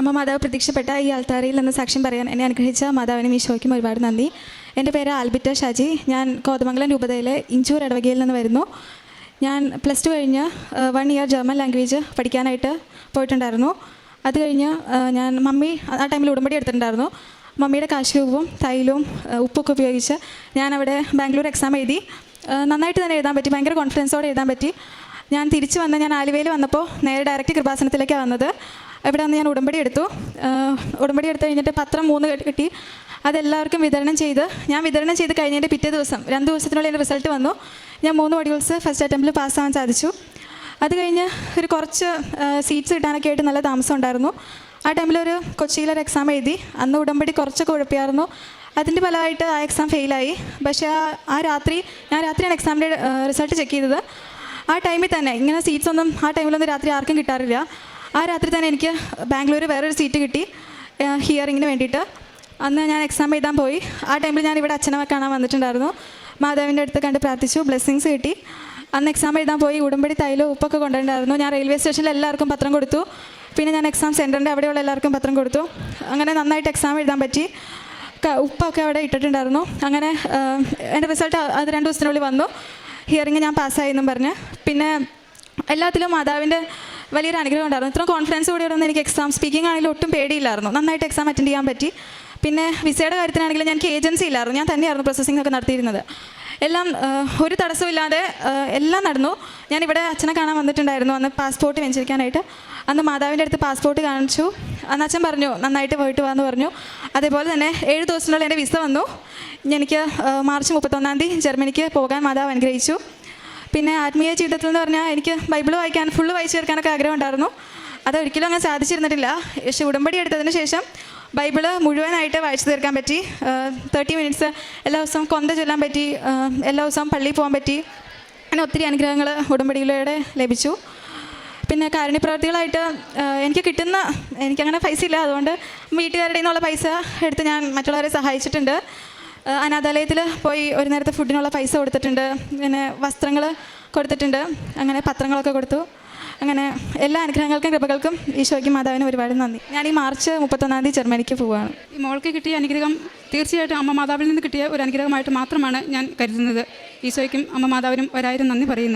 അമ്മ മാതാവ് പ്രത്യക്ഷപ്പെട്ട ഈ ആൾത്താരയിൽ നിന്ന് സാക്ഷ്യം പറയാൻ എന്നെ അനുഗ്രഹിച്ച മാതാവിനും ഈശോയ്ക്കും ഒരുപാട് നന്ദി. എന്റെ പേര് ആൽബിറ്റ ഷാജി. ഞാൻ കോതമംഗലം രൂപതയിലെ ഇഞ്ചൂർ ഇടവകയിൽ നിന്ന് വരുന്നു. ഞാൻ പ്ലസ് ടു കഴിഞ്ഞ് വൺ ഇയർ ജർമ്മൻ ലാംഗ്വേജ് പഠിക്കാനായിട്ട് പോയിട്ടുണ്ടായിരുന്നു. അത് കഴിഞ്ഞ് ഞാൻ മമ്മി ആ ടൈമിൽ ഉടമ്പടി എടുത്തിട്ടുണ്ടായിരുന്നു. മമ്മിയുടെ കാശുവും തൈലവും ഉപ്പൊക്കെ ഉപയോഗിച്ച് ഞാൻ അവിടെ ബാംഗ്ലൂർ എക്സാം എഴുതി. നന്നായിട്ട് തന്നെ എഴുതാൻ പറ്റി ഭയങ്കര കോൺഫിഡൻസോടെ എഴുതാൻ പറ്റി. ഞാൻ തിരിച്ചു വന്ന് ഞാൻ ആലുവയിൽ വന്നപ്പോൾ നേരെ ഡയറക്റ്റ് കൃപാസനത്തിലേക്കാണ് വന്നത്. ഇവിടെ വന്ന് ഞാൻ ഉടമ്പടി എടുത്തു. ഉടമ്പടി എടുത്തു കഴിഞ്ഞിട്ട് പത്രം മൂന്ന് കെട്ടി- കിട്ടി. അതെല്ലാവർക്കും വിതരണം ചെയ്ത് ഞാൻ വിതരണം ചെയ്ത് കഴിഞ്ഞതിന്റെ പിറ്റേ ദിവസം രണ്ട് ദിവസത്തിനുള്ളിൽ എന്റെ റിസൾട്ട് വന്നു. ഞാൻ മൂന്ന് മൊഡ്യൂൾസ് ഫസ്റ്റ് അറ്റംപ്റ്റിൽ പാസ്സാവാൻ സാധിച്ചു. അത് കഴിഞ്ഞ് ഒരു കുറച്ച് സീറ്റ്സ് കിട്ടാനൊക്കെ ആയിട്ട് നല്ല താമസം ഉണ്ടായിരുന്നു. ആ ടൈമിൽ ഒരു കൊച്ചിയിലൊരു എക്സാം എഴുതി. അന്ന് ഉടമ്പടി കുറച്ചൊക്കെ ഉഴപ്പിയായിരുന്നു. അതിന്റെ ഫലമായിട്ട് ആ എക്സാം ഫെയിലായി പക്ഷേ ആ ആ രാത്രി ഞാൻ രാത്രിയാണ് എക്സാമിന്റെ റിസൾട്ട് ചെക്ക് ചെയ്തത്. ആ ടൈമിൽ തന്നെ ഇങ്ങനെ സീറ്റ്സ് ഒന്നും ആ ടൈമിലൊന്നും രാത്രി ആർക്കും കിട്ടാറില്ല. ആ രാത്രി തന്നെ എനിക്ക് ബാംഗ്ലൂർ വേറൊരു സീറ്റ് കിട്ടി ഹിയറിങ്ങിന് വേണ്ടിയിട്ട്. അന്ന് ഞാൻ എക്സാം എഴുതാൻ പോയി. ആ ടൈമിൽ ഞാൻ ഇവിടെ അച്ഛനമ്മ കാണാൻ വന്നിട്ടുണ്ടായിരുന്നു. മാതാവിന്റെ അടുത്ത് കണ്ട് പ്രാർത്ഥിച്ചു ബ്ലെസ്സിങ്സ് കിട്ടി. അന്ന് എക്സാം എഴുതാൻ പോയി ഉടമ്പടി തൈലോ ഉപ്പൊക്കെ കൊണ്ടുണ്ടായിരുന്നു ഞാൻ റെയിൽവേ സ്റ്റേഷനിൽ എല്ലാവർക്കും പത്രം കൊടുത്തു. പിന്നെ ഞാൻ എക്സാം സെന്ററിന്റെ അവിടെയുള്ള എല്ലാവർക്കും പത്രം കൊടുത്തു. അങ്ങനെ നന്നായിട്ട് എക്സാം എഴുതാൻ പറ്റി. ഉപ്പൊക്കെ അവിടെ ഇട്ടിട്ടുണ്ടായിരുന്നു. അങ്ങനെ എന്റെ റിസൾട്ട് അത് രണ്ട് ദിവസത്തിനുള്ളിൽ വന്നു. ഹിയറിങ് ഞാൻ പാസ്സായി എന്നും പറഞ്ഞ്. പിന്നെ എല്ലാത്തിലും മാതാവിന്റെ വലിയൊരു അനുഗ്രഹം ഉണ്ടായിരുന്നു. ഇത്ര കോൺഫിഡൻസ് കൂടി ഇരുന്ന് എനിക്ക് എക്സാം സ്പീക്കിംഗ് ആണെങ്കിലും ഒട്ടും പേടിയില്ലായിരുന്നു. നന്നായിട്ട് എക്സാം അറ്റൻഡ് ചെയ്യാൻ പറ്റി. പിന്നെ വിസയുടെ കാര്യത്തിനാണെങ്കിലും എനിക്ക് ഏജൻസി ഇല്ലായിരുന്നു. ഞാൻ തന്നെയായിരുന്നു പ്രോസസ്സിംഗ് ഒക്കെ നടത്തിയിരുന്നത്. എല്ലാം ഒരു തടസ്സമില്ലാതെ എല്ലാം നടന്നു. ഞാൻ ഇവിടെ അച്ഛനെ കാണാൻ വന്നിട്ടുണ്ടായിരുന്നു. അന്ന് പാസ്പോർട്ട് വെഞ്ചരിക്കാനായിട്ട് അന്ന് മാതാവിന്റെ അടുത്ത് പാസ്പോർട്ട് കാണിച്ചു. അന്ന് അച്ഛൻ പറഞ്ഞു നന്നായിട്ട് പോയിട്ട് വാന്ന് പറഞ്ഞു. അതേപോലെ തന്നെ ഏഴ് ദിവസത്തിനുള്ളിൽ എന്റെ വിസ വന്നു. എനിക്ക് മാർച്ച് മുപ്പത്തൊന്നാം തീയതി ജർമ്മനിക്ക് പോകാൻ മാതാവ് അനുഗ്രഹിച്ചു. പിന്നെ ആത്മീയ ജീവിതത്തിൽ എന്ന് പറഞ്ഞാൽ എനിക്ക് ബൈബിൾ വായിക്കാൻ ഫുള്ള് വായിച്ചു തീർക്കാനൊക്കെ ആഗ്രഹം ഉണ്ടായിരുന്നു അത് ഒരിക്കലും അങ്ങനെ സാധിച്ചിരുന്നിട്ടില്ല. പക്ഷെ ഉടമ്പടി എടുത്തതിന് ശേഷം ബൈബിൾ മുഴുവനായിട്ട് വായിച്ചു തീർക്കാൻ പറ്റി. തേർട്ടി മിനിറ്റ്സ് എല്ലാ ദിവസവും കൊന്ത ചൊല്ലാൻ പറ്റി. എല്ലാ ദിവസവും പള്ളിയിൽ പോകാൻ പറ്റി. അങ്ങനെ ഒത്തിരി അനുഗ്രഹങ്ങൾ ഉടമ്പടിയിലൂടെ ലഭിച്ചു. പിന്നെ കാരുണ്യപ്രവർത്തികളായിട്ട് എനിക്ക് കിട്ടുന്ന എനിക്കങ്ങനെ പൈസ ഇല്ല. അതുകൊണ്ട് വീട്ടുകാരുടെ നിന്നുള്ള പൈസ എടുത്ത് ഞാൻ മറ്റുള്ളവരെ സഹായിച്ചിട്ടുണ്ട്. അനാഥാലയത്തിൽ പോയി ഒരു നേരത്തെ ഫുഡിനുള്ള പൈസ കൊടുത്തിട്ടുണ്ട്. പിന്നെ വസ്ത്രങ്ങൾ കൊടുത്തിട്ടുണ്ട്. അങ്ങനെ പത്രങ്ങളൊക്കെ കൊടുത്തു. അങ്ങനെ എല്ലാ അനുഗ്രഹങ്ങൾക്കും കൃപകൾക്കും ഈശോയ്ക്കും മാതാവിനും ഒരുപാട് നന്ദി. ഞാൻ ഈ മാർച്ച് മുപ്പത്തൊന്നാം തീയതി ജർമ്മനിക്ക് പോവുകയാണ് ഈ മോൾക്ക് കിട്ടിയ അനുഗ്രഹം തീർച്ചയായിട്ടും അമ്മ മാതാവിൽ നിന്ന് കിട്ടിയ ഒരു അനുഗ്രഹമായിട്ട് മാത്രമാണ് ഞാൻ കരുതുന്നത്. ഈശോയ്ക്കും അമ്മ മാതാവിനും ഒരായിരം നന്ദി പറയുന്നു.